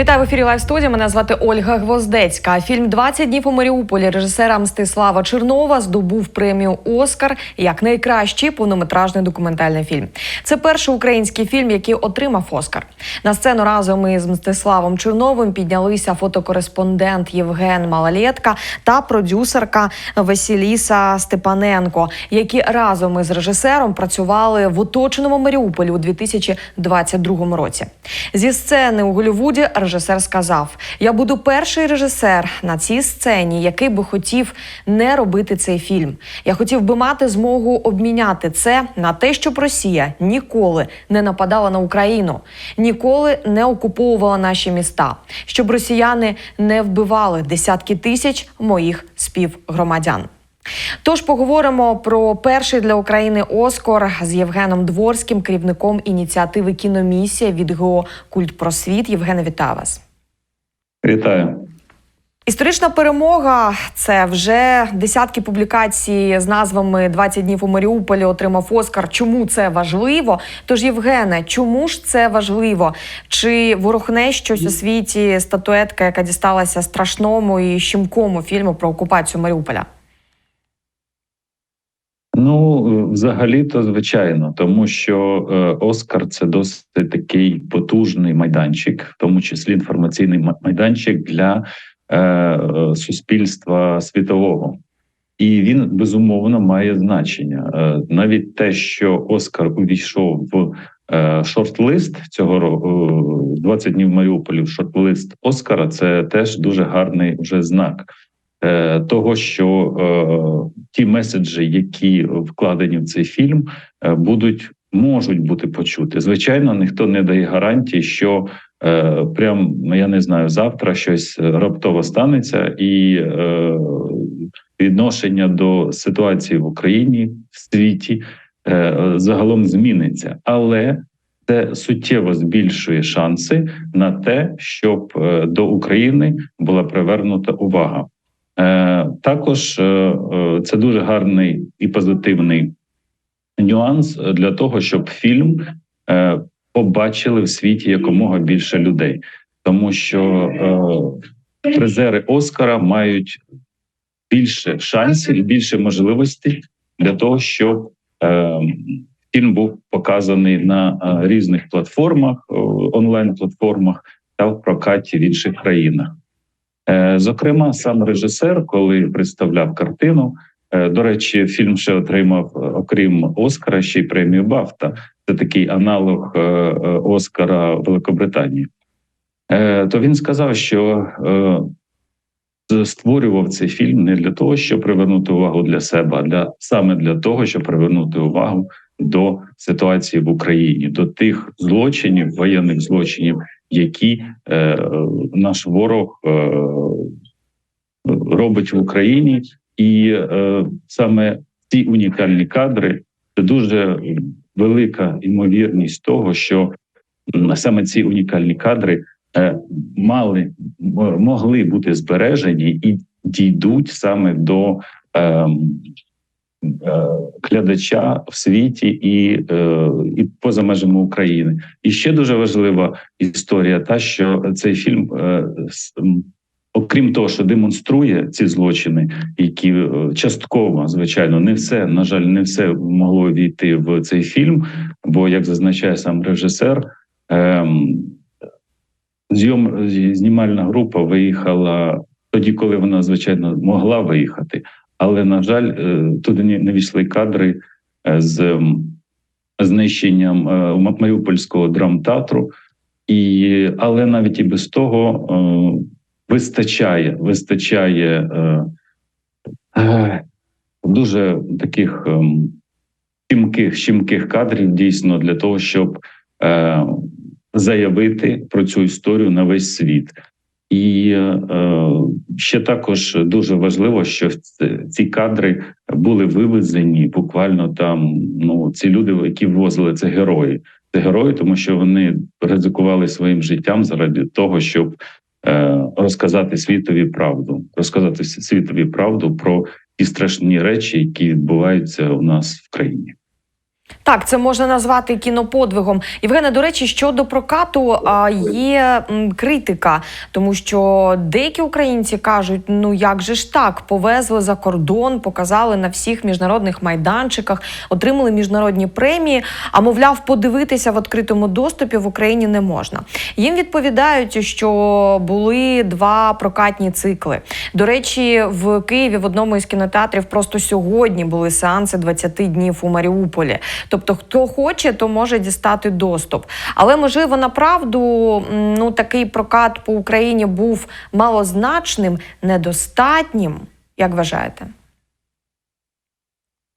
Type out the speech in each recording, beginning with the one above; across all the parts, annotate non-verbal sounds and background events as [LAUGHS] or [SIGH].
Вітаю в ефірі Лайв студія. Мене звати Ольга Гвоздецька. Фільм «20 днів у Маріуполі режисера Мстислава Чернова здобув премію Оскар як найкращий повнометражний документальний фільм. Це перший український фільм, який отримав Оскар. На сцену разом із Мстиславом Черновим піднялися фотокореспондент Євген Малалєтка та продюсерка Василіса Степаненко, які разом із режисером працювали в оточеному Маріуполі у 2022 році. Зі сцени у Голлівуді режисер сказав: Я буду перший режисер на цій сцені, який би хотів не робити цей фільм. Я хотів би мати змогу обміняти це на те, щоб Росія ніколи не нападала на Україну, ніколи не окуповувала наші міста, щоб росіяни не вбивали десятки тисяч моїх співгромадян. Тож поговоримо про перший для України Оскар з Євгеном Дворським, керівником ініціативи Кіномісія від ГО Культ Просвіт. Євгене, вітаю вас. Вітаю. Історична перемога це вже десятки публікацій з назвами «20 днів у Маріуполі отримав Оскар. Чому це важливо? Тож, Євгене, чому ж це важливо? Чи ворохне щось у світі статуетка, яка дісталася страшному і щемкому фільму про окупацію Маріуполя? Ну, взагалі, то звичайно, тому що е, Оскар це досить такий потужний майданчик, в тому числі інформаційний майданчик для е, е, суспільства світового. І він безумовно має значення. Е, навіть те, що Оскар увійшов в е, шорт-лист цього року, 20 днів Маріуполі в шорт-лист Оскара, це теж дуже гарний вже знак. Е, Того, що е, ті меседжі, які вкладені в цей фільм, е, будуть можуть бути почути. Звичайно, ніхто не дає гарантії, що прям я не знаю, завтра щось раптово станеться, і відношення до ситуації в Україні в світі загалом зміниться, але це суттєво збільшує шанси на те, щоб до України була привернута увага. Е, Також е, е, це дуже гарний і позитивний нюанс для того, щоб фільм побачили в світі якомога більше людей, тому що призери Оскара мають більше шансів і більше можливостей для того, щоб фільм був показаний на різних платформах, онлайн-платформах та в прокаті в інших країнах. Е, Зокрема, сам режисер, коли представляв картину, е, до речі, фільм ще отримав, е, окрім Оскара, ще й премію Бафта. Це такий аналог Оскара Великобританії. То він сказав, що створював цей фільм не для того, щоб привернути увагу для себе, а для саме для того, щоб привернути увагу до ситуації в Україні, до тих злочинів, воєнних злочинів, які е, наш ворог е, робить в Україні, і е, саме ці унікальні кадри це дуже велика ймовірність того, що саме ці унікальні кадри мали могли бути збережені і дійдуть саме до е, е, глядача в світі і, е, і поза межами України. І ще дуже важлива історія, та що цей фільм, е, окрім того, що демонструє ці злочини, які е, частково, звичайно, не все на жаль, не все могло війти в цей фільм. Бо, як зазначає сам режисер, ем, зйом знімальна група виїхала тоді, коли вона звичайно могла виїхати, але на жаль, е, туди не війшли кадри е, з знищенням е, Маріупольського драмтеатру. І але навіть і без того вистачає, вистачає дуже таких щемких, щемких кадрів дійсно для того, щоб заявити про цю історію на весь світ. І е, ще також дуже важливо, що ці кадри були вивезені буквально там. Ну ці люди, які ввозили це герої. Це герої, тому що вони ризикували своїм життям заради того, щоб е, розказати світові правду, розказати світові правду про ті страшні речі, які відбуваються у нас в країні. Так, це можна назвати кіноподвигом. Євгене, до речі, щодо прокату є критика, тому що деякі українці кажуть: ну як же ж так, повезли за кордон, показали на всіх міжнародних майданчиках, отримали міжнародні премії. А мовляв, подивитися в відкритому доступі в Україні не можна. Їм відповідають, що були два прокатні цикли. До речі, в Києві в одному із кінотеатрів просто сьогодні були сеанси 20 днів у Маріуполі. Тобто, хто хоче, то може дістати доступ. Але можливо, направду ну такий прокат по Україні був малозначним, недостатнім. Як вважаєте?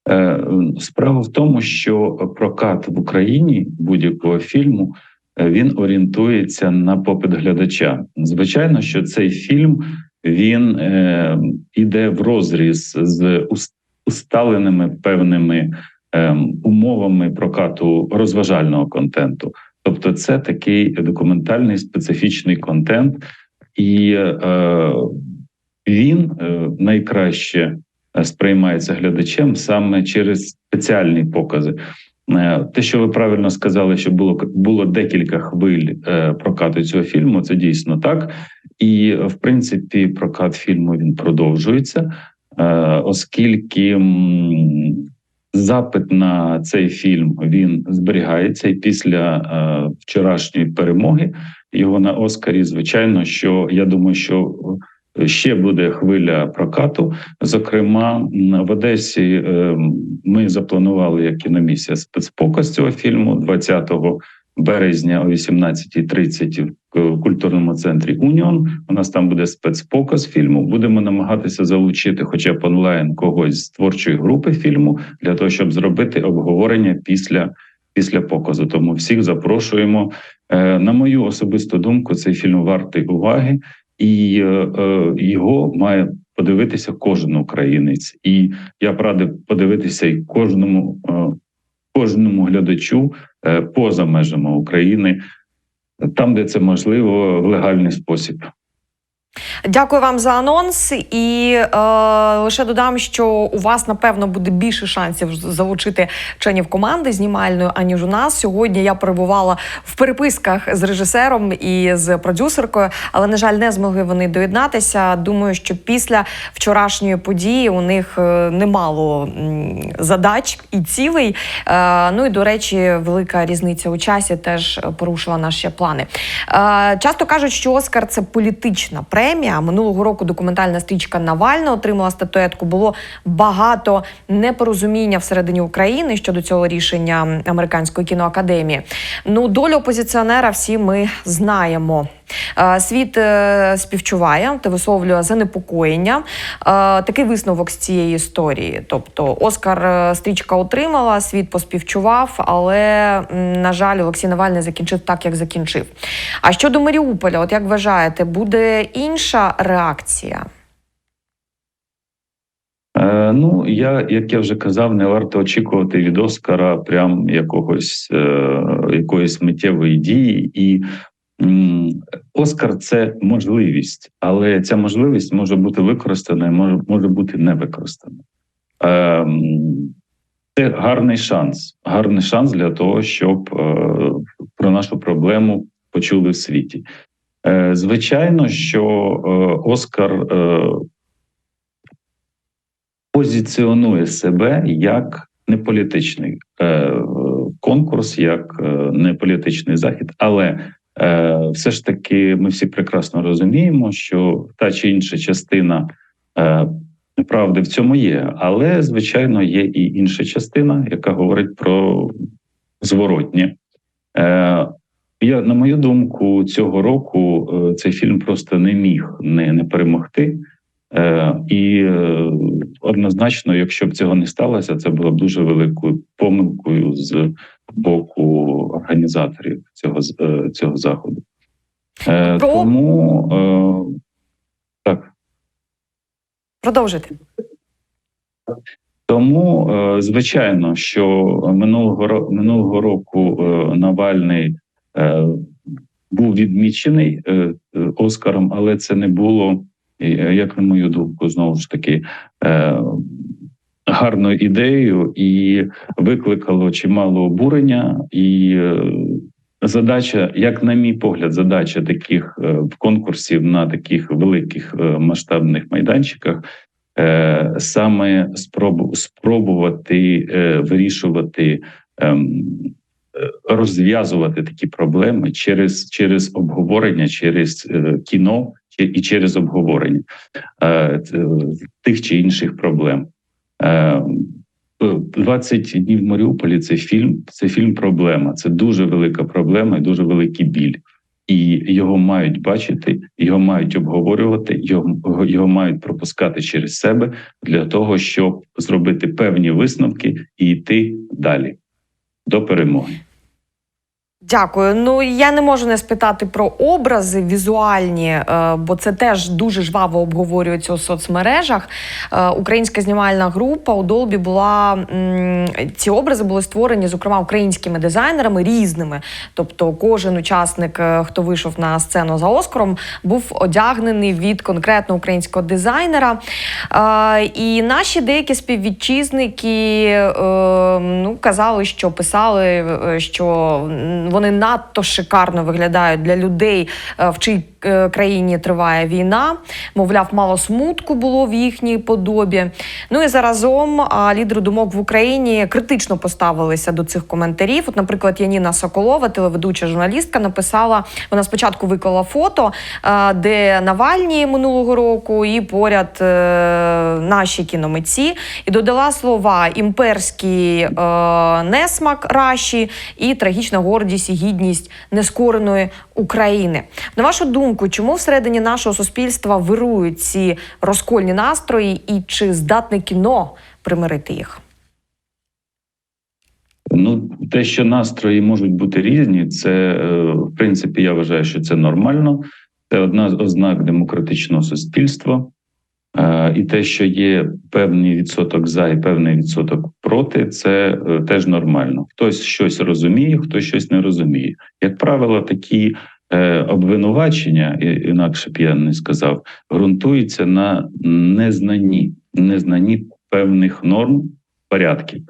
Е, Справа в тому, що прокат в Україні будь-якого фільму е, він орієнтується на попит глядача. Звичайно, що цей фільм він е, іде в розріз з усталеними певними умовами прокату розважального контенту. Тобто, це такий документальний специфічний контент, і е, він е, найкраще е, сприймається глядачем саме через спеціальні покази. Те, що ви правильно сказали, що було було декілька хвиль прокату цього фільму, це дійсно так. І в принципі, прокат фільму він продовжується, оскільки запит на цей фільм він зберігається, і після е, вчорашньої перемоги його на Оскарі, звичайно, що я думаю, що ще буде хвиля прокату. Зокрема, в Одесі е, ми запланували як кіномісія спецпоказ цього фільму 20 березня о 18.30 в культурному центрі Уніон. У нас там буде спецпоказ фільму. Будемо намагатися залучити, хоча б онлайн, когось з творчої групи фільму для того, щоб зробити обговорення після. Після показу тому всіх запрошуємо. Е, На мою особисту думку, цей фільм вартий уваги, і е, е, його має подивитися кожен українець. І я б радив подивитися і кожному, е, кожному глядачу е, поза межами України, там, де це можливо, в легальний спосіб. Дякую вам за анонс. І е, лише додам, що у вас напевно буде більше шансів залучити членів команди знімальної, аніж у нас. Сьогодні я перебувала в переписках з режисером і з продюсеркою, але на жаль, не змогли вони доєднатися. Думаю, що після вчорашньої події у них е, немало задач і цілей. Е, ну і до речі, велика різниця у часі теж порушила наші плани. Е, часто кажуть, що Оскар це політична премія. Минулого року документальна стрічка Навальна отримала статуетку. Було багато непорозуміння всередині України щодо цього рішення американської кіноакадемії. Ну, долю опозиціонера всі ми знаємо. Е, Світ е, співчуває та висловлює занепокоєння. Е, Такий висновок з цієї історії. Тобто, Оскар стрічка отримала, світ поспівчував, але на жаль, Олексій Навальний закінчив так, як закінчив. А щодо Маріуполя, от як вважаєте, буде інша реакція? Ну, я, як я вже казав, не варто очікувати від Оскара прям якогось е, якоїсь миттєвої дії. І м, Оскар це можливість, але ця можливість може бути використана, і може, може бути не використана. Е, м, це гарний шанс. Гарний шанс для того, щоб е, про нашу проблему почули в світі. Е, звичайно, що е, Оскар. Е, позиціонує себе як неполітичний е, конкурс, як е, неполітичний захід, але все ж таки ми всі прекрасно розуміємо, що та чи інша частина е, правди в цьому є, але звичайно є і інша частина, яка говорить про зворотнє. Е, я, на мою думку, цього року е, цей фільм просто не міг не, не перемогти. Е, і е, однозначно, якщо б цього не сталося, це було б дуже великою помилкою з боку організаторів цього е, цього заходу. Про- Тому так. Продовжити. Тому, звичайно, що минулого минулого року Навальний був відмічений Оскаром, але це не було, як на мою думку, знову ж таки, е, гарною ідеєю і викликало чимало обурення. І е, задача, як на мій погляд, задача таких е, конкурсів на таких великих е, масштабних майданчиках. е, Саме спробу спробувати е, вирішувати ем, е, розв'язувати такі проблеми через, через обговорення, через е, кіно і через обговорення е, тих чи інших проблем. Е, 20 днів в Маріуполі це фільм, це фільм проблема. Це дуже велика проблема і дуже великий біль. І його мають бачити, його мають обговорювати, його, його мають пропускати через себе для того, щоб зробити певні висновки і йти далі до перемоги. Дякую. Ну я не можу не спитати про образи візуальні, е, бо це теж дуже жваво обговорюється у соцмережах. Е, Українська знімальна група у Долбі була ці образи були створені, зокрема, українськими дизайнерами різними. Тобто, кожен учасник, е, хто вийшов на сцену за Оскаром, був одягнений від конкретно українського дизайнера. І наші деякі співвітчизники ну, казали, що писали, що вони надто шикарно виглядають для людей, е, в чиїй е, країні триває війна. Мовляв, мало смутку було в їхній подобі. Ну і заразом лідери думок в Україні критично поставилися до цих коментарів. От, наприклад, Яніна Соколова, телеведуча журналістка, написала: вона спочатку виклала фото, е, де Навальні минулого року, і поряд наші кіномитці, і додала слова імперський несмак Раші і трагічна гордість і гідність нескореної України. На вашу думку, чому всередині нашого суспільства вирують ці розкольні настрої, і чи здатне кіно примирити їх? Ну, те, що настрої можуть бути різні, це е, в принципі я вважаю, що це нормально. Це одна з ознак демократичного суспільства. Е, І те, що є певний відсоток за і певний відсоток проти, це е, теж нормально. Хтось щось розуміє, хтось щось не розуміє. Як правило, такі е, обвинувачення, інакше б я не сказав, ґрунтуються на незнанні, незнанні певних норм порядків.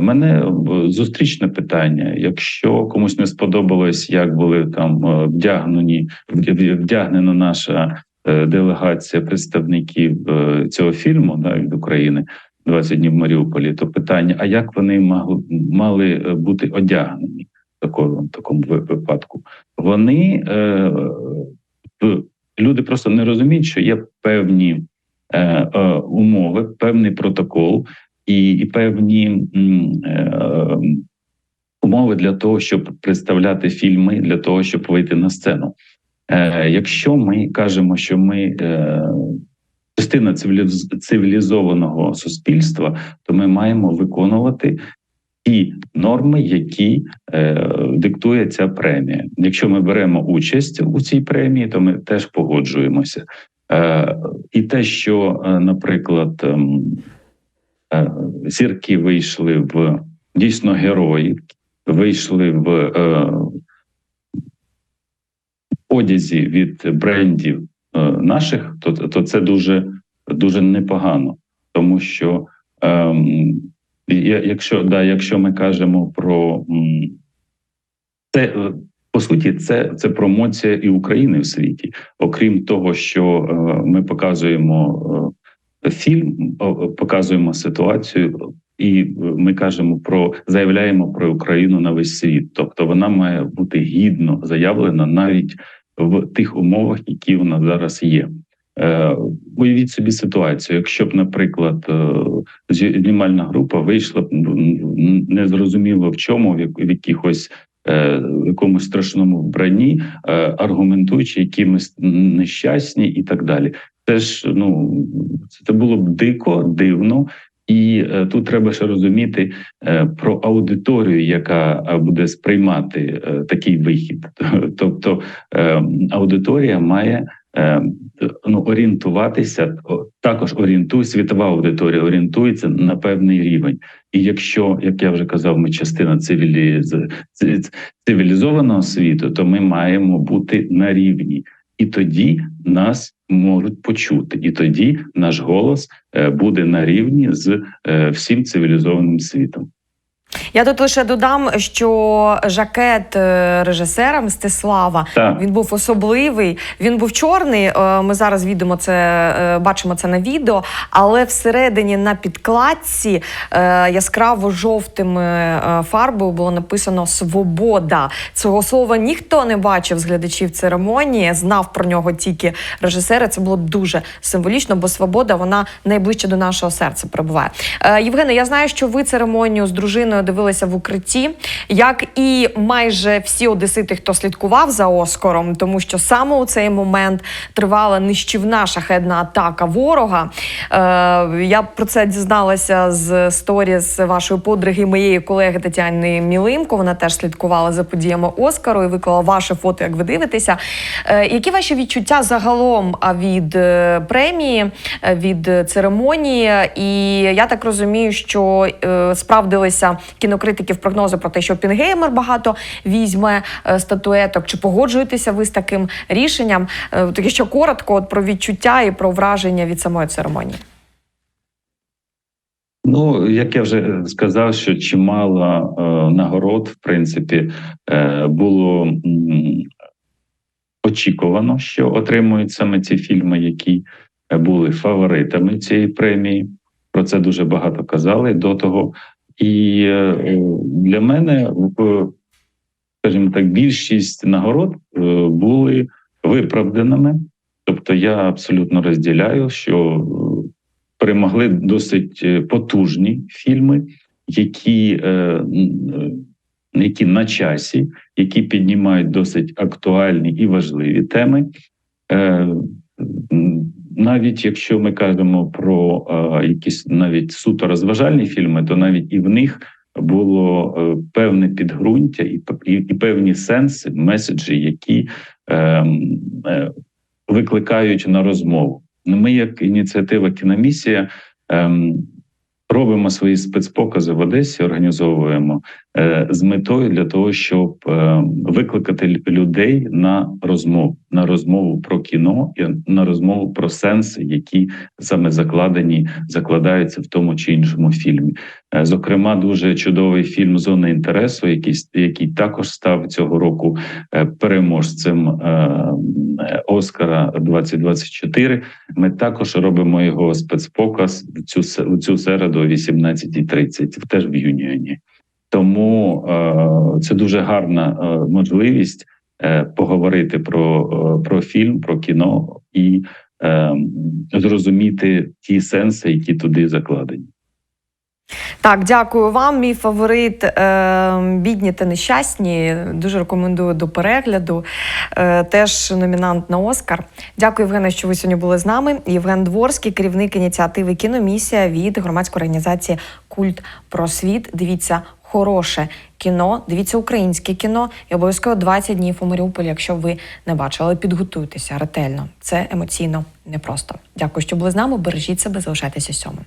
Мене зустрічне питання. Якщо комусь не сподобалось, як були там вдягнені, вдягнена наша делегація представників е, цього фільму да, від України 20 днів в Маріуполі, то питання: а як вони мали, мали е, бути одягнені в такому, в такому випадку? Вони е, люди просто не розуміють, що є певні е, е, умови, певний протокол і, і певні е, умови для того, щоб представляти фільми, для того, щоб вийти на сцену. Е, якщо ми кажемо, що ми е, частина цивілізованого суспільства, то ми маємо виконувати ті норми, які е, диктує ця премія. Якщо ми беремо участь у цій премії, то ми теж погоджуємося. І те, що, наприклад, ем, зірки вийшли в дійсно герої, вийшли в одязі від брендів е, наших, то, то це дуже, дуже непогано, тому що ем, якщо, да, якщо ми кажемо про це. е, По суті, це, це промоція і України в світі. Окрім того, що е, ми показуємо фільм, показуємо ситуацію, і ми кажемо про заявляємо про Україну на весь світ. Тобто вона має бути гідно заявлена навіть в тих умовах, які в нас зараз є. Е, уявіть собі ситуацію, якщо б, наприклад, е, знімальна група вийшла б незрозуміло в чому, в, якихось е, в якомусь страшному вбранні, аргументуючи якимись нещасні і так далі. Це ж ну це було б дико, дивно. І е, тут треба ще розуміти е, про аудиторію, яка е, буде сприймати такий вихід. [LAUGHS] Тобто аудиторія має ну, орієнтуватися, також орієнтує світова аудиторія орієнтується на певний рівень. І якщо, як я вже казав, ми частина цивіліз... цивілізованого світу, то ми маємо бути на рівні. І тоді нас можуть почути, і тоді наш голос е, буде на рівні з е, всім цивілізованим світом. Я тут лише додам, що жакет е, режисера Мстислава Так. він був особливий. Він був чорний. е, Ми зараз відомо це е, бачимо це на відео, але всередині на підкладці яскраво жовтими фарбою було написано Свобода. Цього слова ніхто не бачив з глядачів церемонії. Знав про нього тільки режисери. Це було дуже символічно, бо свобода вона найближче до нашого серця перебуває. Е, Євгене, я знаю, що ви церемонію з дружиною дивилися в укритті, як і майже всі одесити, хто слідкував за Оскаром, тому що саме у цей момент тривала нищівна шахедна атака ворога. Е, я про це дізналася з сторіс вашої подруги, моєї колеги Тетяни Мілимко. Вона теж слідкувала за подіями Оскару і виклала ваше фото, як ви дивитеся. Е, які ваші відчуття загалом від е, премії, е, від е, церемонії? І я так розумію, що е, справдилися кінокритиків прогнози про те, що Пінгеймер багато візьме е, статуеток. Чи погоджуєтеся ви з таким рішенням? Е, Таке що коротко от про відчуття і про враження від самої церемонії. Ну, як я вже сказав, що чимало е, нагород, в принципі, е, було м, очікувано, що отримують саме ці фільми, які е, були фаворитами цієї премії. Про це дуже багато казали до того. І е, для мене, скажімо так, більшість нагород е, були виправданими. Тобто, я абсолютно розділяю, що е, перемогли досить потужні фільми, які, які на часі, які піднімають досить актуальні і важливі теми. Навіть якщо ми кажемо про е, якісь навіть суто розважальні фільми, то навіть і в них було е, певне підґрунтя і, і, певні сенси, меседжі, які е, е, викликають на розмову. Ми, як ініціатива Кіномісія, ем, робимо свої спецпокази в Одесі, організовуємо з метою для того, щоб е, викликати людей на розмову, на розмову про кіно і на розмову про сенси, які саме закладені, закладаються в тому чи іншому фільмі. Е, Зокрема, дуже чудовий фільм Зона інтересу, який, який також став цього року е, переможцем е, е, Оскара 2024. Ми також робимо його спецпоказ в цю в цю середу о 18.30, теж в Юніоні. Тому е, це дуже гарна е, можливість е, поговорити про, про фільм, про кіно і зрозуміти ті сенси, які туди закладені. Так, дякую вам. Мій фаворит бідні та нещасні. Дуже рекомендую до перегляду. Теж номінант на Оскар. Дякую, Євгене, що ви сьогодні були з нами. Євген Дворський, керівник ініціативи Кіномісія від громадської організації Культ Просвіт. Дивіться хороше кіно, дивіться українське кіно і обов'язково 20 днів у Маріуполі, якщо ви не бачили. Підготуйтеся ретельно. Це емоційно непросто. Дякую, що були з нами. Бережіть себе, залишайтеся сьомим.